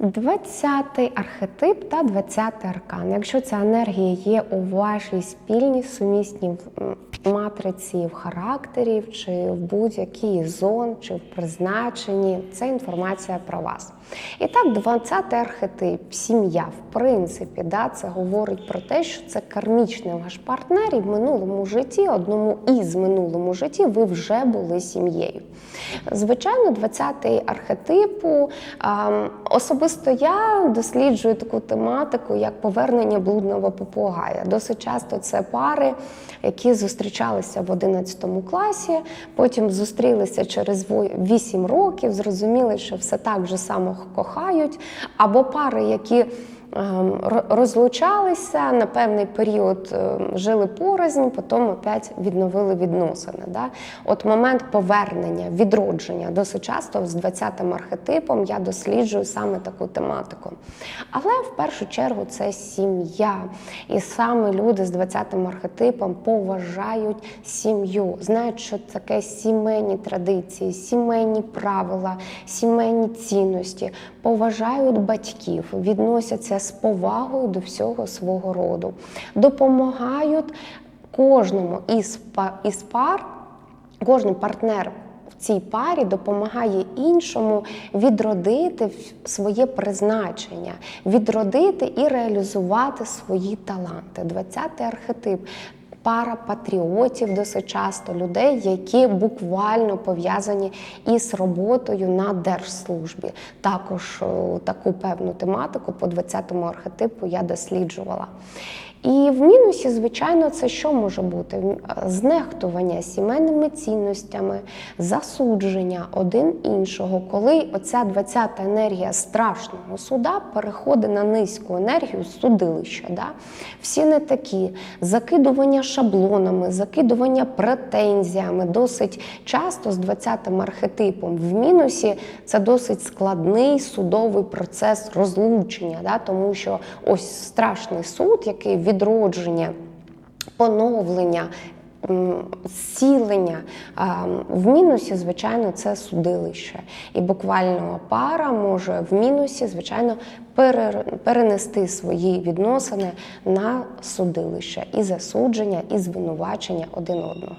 20-й архетип та 20-й аркан. Якщо ця енергія є у вашій спільній сумісній матриці в характері, чи в будь-якій зон, чи в призначенні, це інформація про вас. І так, 20-й архетип, сім'я, в принципі, да, це говорить про те, що це кармічний ваш партнер, і в минулому житті, одному із минулому житті, ви вже були сім'єю. Звичайно, 20-й архетипу ем, особисто я досліджую таку тематику, як повернення блудного попугая. Досить часто це пари, які зустрічалися в 11 класі, потім зустрілися через 8 років, зрозуміли, що все так же само кохають, або пари, які розлучалися на певний період, ем, жили порознь, потім опять відновили відносини. Да? От момент повернення, відродження досить часто з 20-м архетипом я досліджую саме таку тематику. Але в першу чергу це сім'я. І саме люди з 20-м архетипом поважають сім'ю, знають, що таке сімейні традиції, сімейні правила, сімейні цінності, поважають батьків, відносяться з повагою до всього свого роду, допомагають кожному із із пар, кожен партнер. Цій парі допомагає іншому відродити своє призначення, відродити і реалізувати свої таланти. 20-й архетип. Пара патріотів досить часто людей, які буквально пов'язані із роботою на держслужбі. Також таку певну тематику по 20-му архетипу я досліджувала. І в мінусі, звичайно, це що може бути? Знехтування сімейними цінностями, засудження один іншого, коли оця 20-та енергія страшного суда переходить на низьку енергію судилища. Да? Всі не такі. Закидування шаблонами, закидування претензіями досить часто з 20-м архетипом. В мінусі це досить складний судовий процес розлучення, да? тому що ось страшний суд, який відродження, поновлення. Сілення в мінусі, звичайно, це судилище, і буквально пара може в мінусі, звичайно, пере- перенести свої відносини на судилище і засудження, і звинувачення один одного.